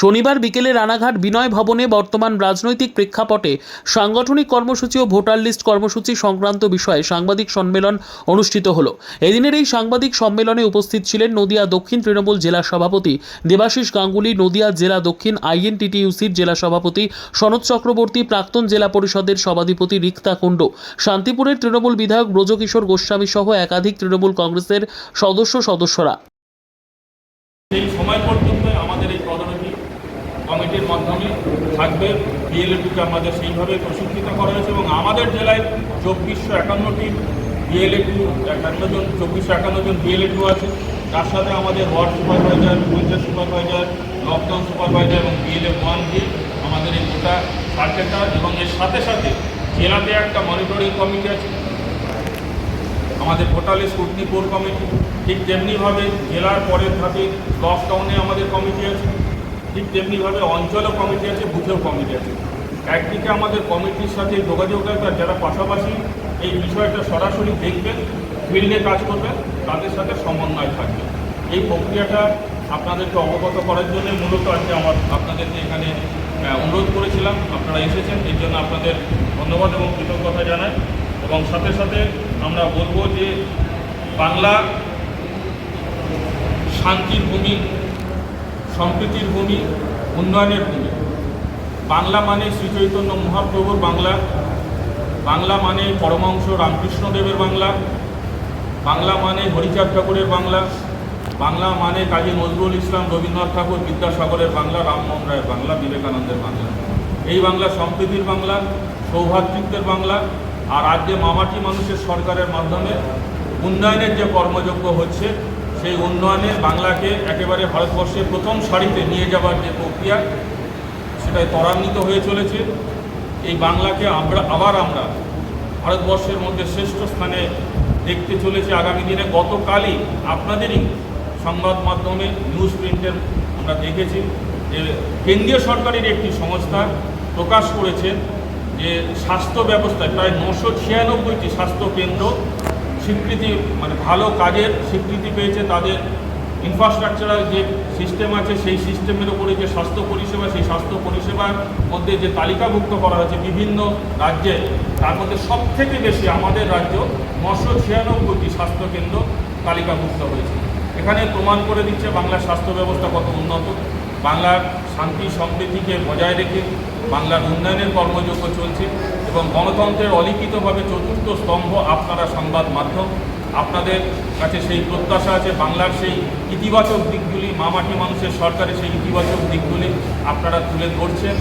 শনিবার বিকেলে রানাঘাট বিনয় ভবনে বর্তমান রাজনৈতিক প্রেক্ষাপটে সাংগঠনিক কর্মসূচি ও ভোটার লিস্ট কর্মসূচি সংক্রান্ত বিষয়ে সাংবাদিক সম্মেলন অনুষ্ঠিত হল। এদিনের এই সাংবাদিক সম্মেলনে উপস্থিত ছিলেন নদিয়া দক্ষিণ তৃণমূল জেলা সভাপতি দেবাশিস গাঙ্গুলি, নদিয়া জেলা দক্ষিণ আইএনটিটিইউসির জেলা সভাপতি সনদ চক্রবর্তী, প্রাক্তন জেলা পরিষদের সভাধিপতি রিক্তা কুণ্ড, শান্তিপুরের তৃণমূল বিধায়ক ব্রজকিশোর গোস্বামী সহ একাধিক তৃণমূল কংগ্রেসের সদস্য সদস্যরা। সেই সময় পর্যন্ত আমাদের এই তদারকি কমিটির মাধ্যমে থাকবে। বিএলএটুকে আমাদের সেইভাবে প্রশিক্ষিত করা হয়েছে এবং আমাদের জেলায় চব্বিশশো একান্নটি বিএলএটু একান্ন জন, চব্বিশশো একান্ন জন বিএলএটু আছে। তার সাথে আমাদের ward supervisor panchayat supervisor, lockdown supervisor এবং বিএলএ ওয়ান দিয়ে আমাদের এই গোটা সার্কেলটা এবং এর সাথে সাথে জেলাতে একটা মনিটরিং কমিটি আছে। আমাদের ভোটালে স্কুটনি কমিটি। ঠিক তেমনিভাবে জেলার পরের ধাপে লকডাউনে আমাদের কমিটি আছে। ঠিক তেমনিভাবে অঞ্চলও কমিটি আছে, বুথেও কমিটি আছে। একদিকে আমাদের কমিটির সাথে যোগাযোগ আর যারা পাশাপাশি এই বিষয়টা সরাসরি দেখবেন ফিল্ডে কাজ করবেন, তাদের সাথে সমন্বয় থাকবে। এই প্রক্রিয়াটা আপনাদেরকে অবগত করার জন্য মূলত আজকে আমার আপনাদেরকে এখানে অনুরোধ করেছিলাম। আপনারা এসেছেন, এর জন্য আপনাদের ধন্যবাদ এবং কৃতজ্ঞতা জানাই। এবং সাথে সাথে আমরা বলব যে বাংলা শান্তির ভূমি সম্প্রীতির ভূমি, উন্নয়নের ভূমি। বাংলা মানে শ্রীচৈতন্য মহাপ্রভুর বাংলা। বাংলা মানে পরমাংশ রামকৃষ্ণদেবের বাংলা। বাংলা মানে হরিচাঁদ ঠাকুরের বাংলা। বাংলা মানে কাজী নজরুল ইসলাম রবীন্দ্রনাথ ঠাকুর বিদ্যাসাগরের বাংলা, রামমোহন রায়ের বাংলা, বিবেকানন্দের বাংলা। এই বাংলা সম্প্রীতির বাংলা, সৌভাতৃত্বের বাংলা। আর আজ যে মামাটি মানুষের সরকারের মাধ্যমে উন্নয়নের যে কর্মযোগ্য হচ্ছে সেই উন্নয়নে বাংলাকে একেবারে ভারতবর্ষের প্রথম সারিতে নিয়ে যাবার যে প্রক্রিয়া, সেটাই ত্বরান্বিত হয়ে চলেছে। এই বাংলাকে আমরা, আবার আমরা ভারতবর্ষের মধ্যে শ্রেষ্ঠ স্থানে দেখতে চলেছে আগামী দিনে। গতকালই আপনাদেরই সংবাদ মাধ্যমে নিউজ প্রিন্টের আমরা দেখেছি যে কেন্দ্রীয় সরকারের একটি সংস্থা প্রকাশ করেছে যে স্বাস্থ্য ব্যবস্থায় প্রায় নশো ছিয়ানব্বইটি স্বাস্থ্য কেন্দ্র স্বীকৃতি মানে ভালো কাজের স্বীকৃতি পেয়েছে তাদের ইনফ্রাস্ট্রাকচারাল যে সিস্টেম আছে, সেই সিস্টেমের উপরে যে স্বাস্থ্য পরিষেবা, সেই স্বাস্থ্য পরিষেবার মধ্যে যে তালিকাভুক্ত করা হয়েছে বিভিন্ন রাজ্যে, তার মধ্যে সব থেকে বেশি আমাদের রাজ্য নশো ছিয়ানব্বইটি স্বাস্থ্যকেন্দ্র তালিকাভুক্ত হয়েছে। এখানে প্রমাণ করে দিচ্ছে বাংলার স্বাস্থ্য ব্যবস্থা কত উন্নত। বাংলার শান্তি, সমৃদ্ধিকে বজায় রেখে বাংলার উন্নয়নের কর্মযোগ্য চলছে এবং গণতন্ত্রের অলিখিতভাবে চতুর্থ স্তম্ভ আপনারা সংবাদ মাধ্যম। আপনাদের কাছে সেই প্রত্যাশা আছে, বাংলার সেই ইতিবাচক দিকগুলি মামাটি মানুষের সরকারের সেই ইতিবাচক দিকগুলি আপনারা তুলে ধরছেন।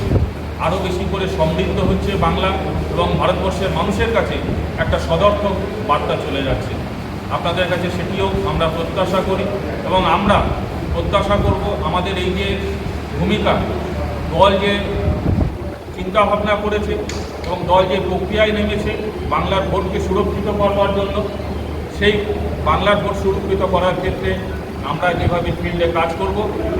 আরও বেশি করে সমৃদ্ধ হচ্ছে বাংলা এবং ভারতবর্ষের মানুষের কাছে একটা সদর্থক বার্তা চলে যাচ্ছে। আপনাদের কাছে সেটিও আমরা প্রত্যাশা করি এবং আমরা প্রত্যাশা করব আমাদের এই যে ভূমিকা দল যে চিন্তা ভাবনা করেছে এবং দল যে প্রক্রিয়ায় নেমেছে, বাংলার ভোটকে সুরক্ষিত করবার জন্য, সেই বাংলার ভোট সুরক্ষিত করার ক্ষেত্রে আমরা যেভাবে ফিল্ডে কাজ করব,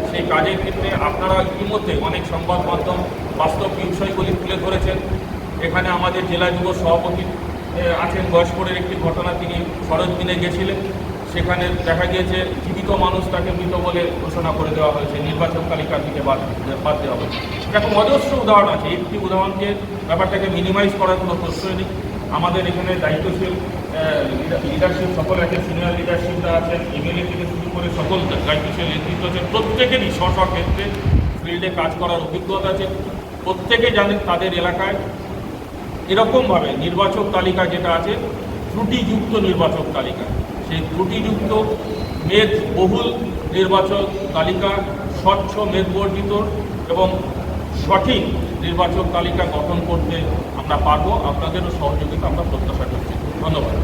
সেই কাজের ক্ষেত্রে আপনারা ইতিমধ্যে অনেক সংবাদ মাধ্যম বাস্তব বিষয়গুলি তুলে ধরেছেন। এখানে আমাদের জেলা যুব সভাপতি আছেন। বয়স্করের একটি ঘটনা তিনি সরজমিনে গেছিলেন। সেখানে দেখা গিয়েছে জীবিত মানুষ তাকে মৃত বলে ঘোষণা করে দেওয়া হয়েছে, নির্বাচন তালিকা থেকে বাদ বাদ দেওয়া হয়েছে। এরকম অজস্র উদাহরণ আছে। একটি উদাহরণকে ব্যাপারটাকে মিনিমাইজ করার কোনো প্রশ্নই নেই। আমাদের এখানে দায়িত্বশীল লিডারশিপ সকল আছে সিনিয়র লিডারশিপরা আছেন এমএলএ থেকে শুরু করে সকল দায়িত্বশীল নেতৃত্ব আছে প্রত্যেকেরই স্ব স্ব ক্ষেত্রে ফিল্ডে কাজ করার অভিজ্ঞতা আছে। প্রত্যেকে জানেন তাদের এলাকায় এরকমভাবে নির্বাচক তালিকা যেটা আছে, ত্রুটিযুক্ত নির্বাচক তালিকা। সেই ত্রুটিযুক্ত মেদ বহুল নির্বাচক তালিকা, স্বচ্ছ মেদবর্জিত এবং সঠিক নির্বাচক তালিকা গঠন করতে আমরা পারব। আপনাদেরও সহযোগিতা আমরা প্রত্যাশা করছি। ধন্যবাদ।